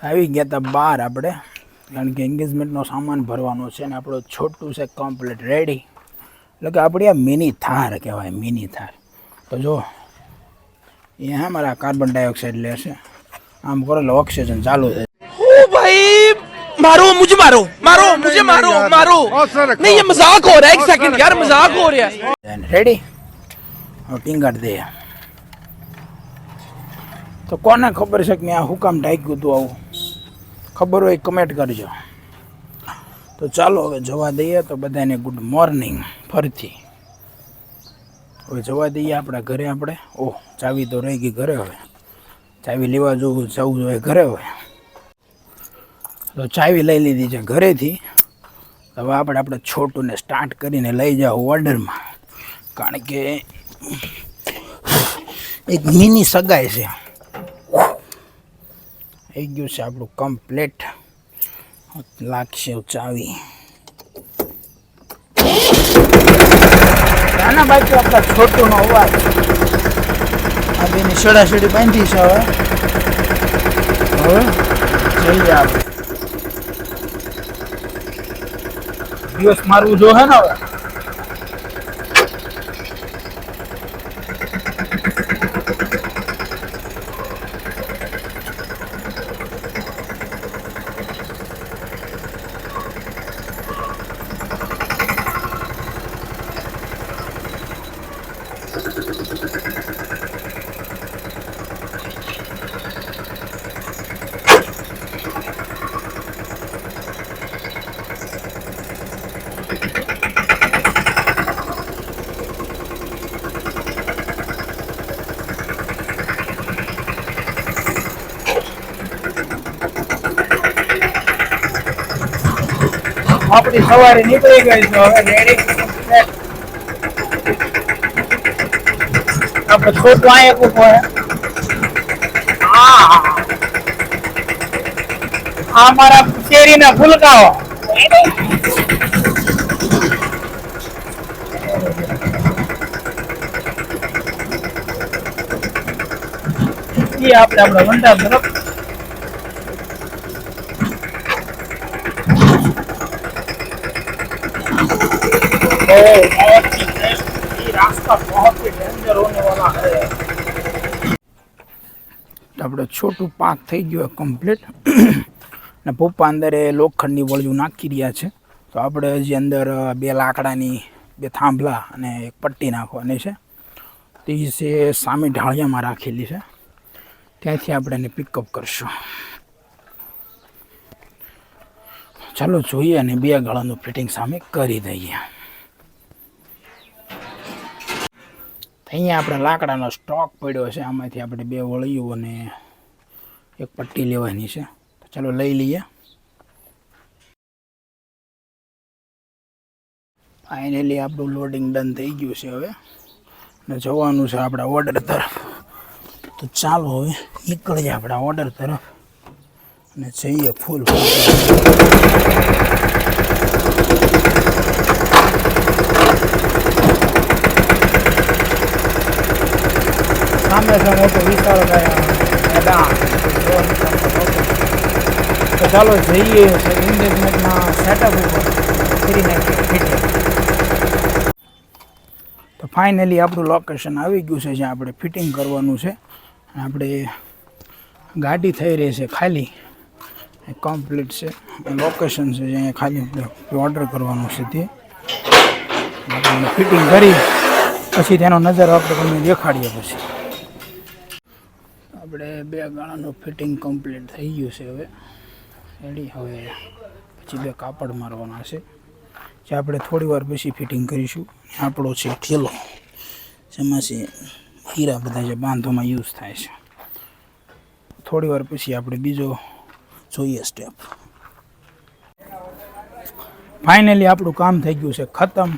આવી ગયા હતા બહાર આપણે કારણ કે એન્ગેજમેન્ટનો સામાન ભરવાનો છે અને આપણો છોટું છે કમ્પ્લીટ રેડી એટલે કે આપણી આ મિની થાર કહેવાય મિની થાર તો જો એ હા મારા કાર્બન ડાયોક્સાઇડ લેશે આમ કરો એટલે ઓક્સિજન ચાલુ છે ओ भाई मारो मुझे मारो मारो मुझे मारो मारो नहीं ये मजाक हो रहा है एक सेकंड यार मजाक हो रहा है રેડી હવે ટીંગાડ દે તો કોને ખબર છે કે મેં આ હુકામ ઢાંક્યું હતું આવું ખબર હોય કમેન્ટ કરજો. તો ચાલો, હવે જવા દઈએ તો બધાને ગુડ મોર્નિંગ ફરીથી. હવે જવા દઈએ આપણા ઘરે આપણે. ઓહ, ચાવી તો રહી ગઈ ઘરે હવે. ચાવી લેવા જવું જવું જોઈએ ઘરે હવે. તો ચાવી લઈ લીધી છે ઘરેથી. હવે આપણે આપણે છોટુંને સ્ટાર્ટ કરીને લઈ જાઓ ઓર્ડરમાં કારણ કે એક મિની સગાઈ છે. થઈ ગયું છે આપણું કમ્પ્લેટ લાગશે ચાવી. નાના બાકી આપણા છોટુનો અવાજ. આ બેની સડાસડી બાંધી છે હવે. હવે જઈએ આપણે. દિવસ મારવું જો હે ને હવે? આપણી સવારે નીકળી ગઈ છે. હવે રેડી. આપણે છોટું અહીંયા ઊભો આ મારા શેરીના ફૂલકાઓ. આપણે આપણા વંડા તરફ આપણે છોટું પાક થઈ ગયો કમ્પ્લીટ ને પપ્પા અંદર એ લોખંડની વળજું નાખી રહ્યા છે. તો આપણે હજી અંદર બે લાકડાની, બે થાંભલા અને એક પટ્ટી નાખવાની છે. તે છે સામે ઢાળિયામાં રાખેલી છે. ત્યાંથી આપણે એને પિકઅપ કરશું. ચાલો જોઈએ અને બે ગાળાનું ફિટિંગ સામે કરી દઈએ. અહીંયા આપણે લાકડાનો સ્ટોક પડ્યો છે. આમાંથી આપણે બે વળિયું અને એક પટ્ટી લેવાની છે. ચાલો લઈ લઈએ. ફાઇનલી આપણું લોડિંગ ડન થઈ ગયું છે હવે. અને જવાનું છે આપણા ઓર્ડર તરફ. તો ચાલો હવે નીકળીએ આપણા ઓર્ડર તરફ. અને જઈએ ફૂલ સામે મોટો વિસ્તાર તો ચાલો જઈએ એન્ગેજમેન્ટના સેટઅપ ઉપર કરી નાખીએ તો ફાઇનલી આપણું લોકેશન આવી ગયું છે, જ્યાં આપણે ફિટિંગ કરવાનું છે. આપણે ગાડી થઈ રહી છે ખાલી. કમ્પ્લીટ છે. લોકેશન છે જ્યાં ખાલી ઓર્ડર કરવાનું છે તે. ફિટિંગ કરી, પછી તેનો નજારો આપણે તમને દેખાડીએ પછી. આપણે બે ગાળાનું ફિટિંગ કમ્પ્લીટ થઈ ગયું છે હવે. રેડી? હવે પછી બે કાપડ મારવાના છે. જે આપણે થોડી વાર પછી ફિટિંગ કરીશું. આપણો છે ઠેલો. જેમાં છે હીરા બધા જે બાંધવામાં યુઝ થાય છે. થોડી વાર પછી આપણે બીજો જોઈએ સ્ટેપ ફાઇનલી આપણું કામ થઈ ગયું છે ખતમ.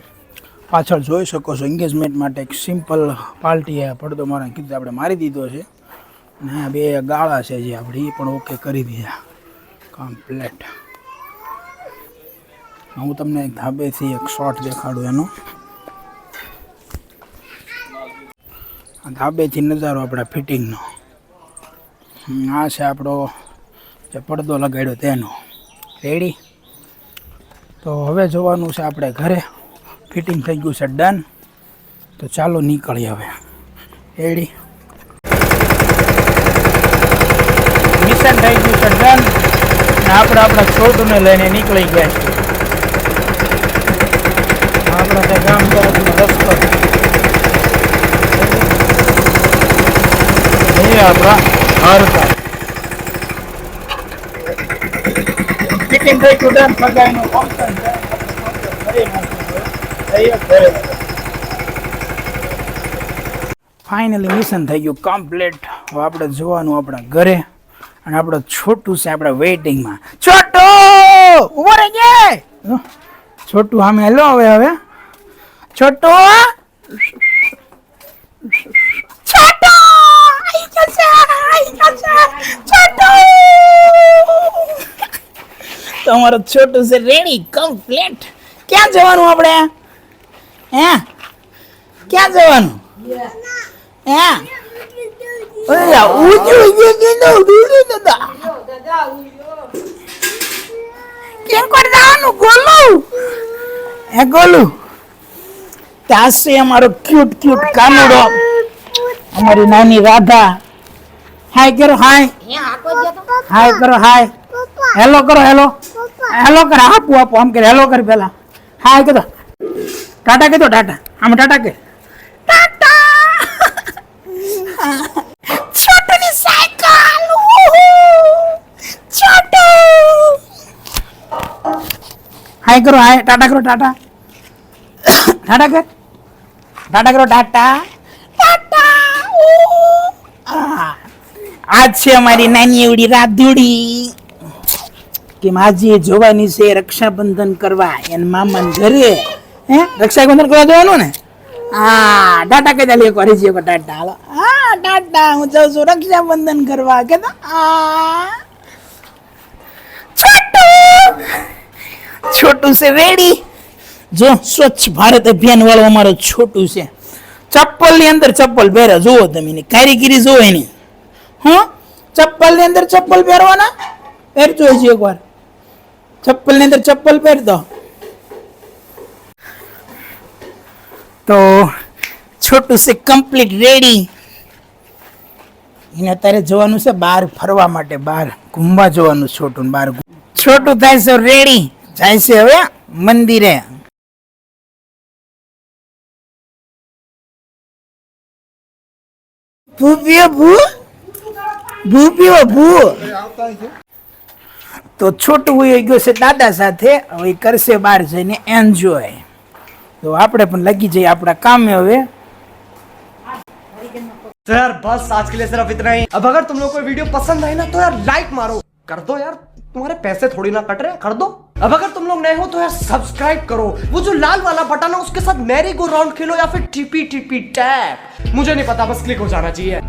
પાછળ જોઈ શકો છો એન્ગેજમેન્ટ માટે એક સિમ્પલ પાર્ટીએ પડદો મારા કીધું, આપણે મારી દીધો છે. આ બે ગાળા છે જે આપણે એ પણ ઓકે કરી દીધા. કમ્પ્લેટ હું તમને એક ધાબેથી એક શોટ દેખાડું એનો. ધાબેથી નજારો આપણા ફિટિંગનો આ છે આપણો જે પડદો લગાડ્યો તેનો. રેડી તો હવે જોવાનું છે આપણે ઘરે. ફિટિંગ થઈ ગયું છે ડન તો ચાલો નીકળીએ હવે. રેડી મિશન થઈ ગયું છે ને આપણે આપણા છોડને લઈને નીકળી ગયા છીએ. આપણે ત્યાં ગામ તરફનો રસ્તો આપણા ઘર તરફ થઈ ગયું ડન સગાઈનું ફંક્શન છે. ફાઇનલી મિશન થઈ ગયું કમ્પ્લીટ હવે આપણે જોવાનું આપણા ઘરે. અને આપણો છોટું છે આપણા વેઇટિંગમાં છોટું ઊભો રહી જાય છોટું સામે હેલો હવે હવે. છોટો છોટું આઈ ગયો છે આઈ ગયો છે. છોટું. તમારો છોટું છે રેડી કમ્પ્લીટ ક્યાં જવાનું આપણે? હે? ક્યાં જવાનું? હે? ઓલા ઉજુ ઉજુ ઉજુ ઉજુ દાદા કેમ કરી જવાનું ગોલું હે ગોલું ત્યાં છે અમારો ક્યુટ ક્યુટ કાનુડો અમારી નાની રાધા。હાય કરો હાય હાય કરો હાય હેલો કરો હેલો હેલો કર, આપું, આપો, આમ કરે હેલો કર પેલા. હાય કીધો. ટાટા કીધો, ટાટા. આમ ટાટા કે. ટાટા છોટુની સાયકલ છોટુ હાય કરો હાય ટાટા કરો ટાટા ટાટા કર ટાટા કરો ટાટા આજ છે અમારી નાની એવડી રાધુડી. કે માજી જોવાની છે રક્ષાબંધન કરવા, એન મામા ઘરે. હે? રક્ષાબંધન કરવા જવાનું ને? હા ટાટા કહેતા, લે કરી વાર ટાટા હાલો. હા ટાટા હું જાઉં છું રક્ષાબંધન કરવા. કે તો આ છોટું છે રેડી જો સ્વચ્છ ભારત અભિયાન વાળો અમારો છોટું છે. ચપ્પલની અંદર ચપ્પલ પહેરે, જુઓ તમે એની કારીગીરી જુઓ એની. હા? ચપ્પલની અંદર ચપ્પલ પહેરવાના? પહેરજો હજી એકવાર. ચપ્પલની અંદર ચપ્પલ પહેરતો. તો છોટું છે કમ્પ્લીટ રેડી એને અત્યારે જવાનું છે બહાર ફરવા માટે, બહાર ઘૂમવા જવાનું છોટું બહાર છોટું થાય છે રેડી જાય છે હવે મંદિરે ભૂપ્યો ભૂ ભૂપ્યો ભૂ તો છોટું હોય ગયો છે દાદા સાથે હવે ઈ કરશે બહાર જઈને એન્જોય તો આપણે પણ લગી જઈએ આપણા કામે હવે तो यार बस आज के लिए सिर्फ इतना ही अब अगर तुम लोग को ये वीडियो पसंद आई ना तो यार लाइक मारो कर दो यार, तुम्हारे पैसे थोड़ी ना कट रहे हैं, कर दो। अब अगर तुम लोग नए हो तो यार सब्सक्राइब करो। वो जो लाल वाला बटन है, उसके साथ मैरी गो राउंड खेलो या फिर टिपी टिपी टैप मुझे नहीं पता, बस क्लिक हो जाना चाहिए।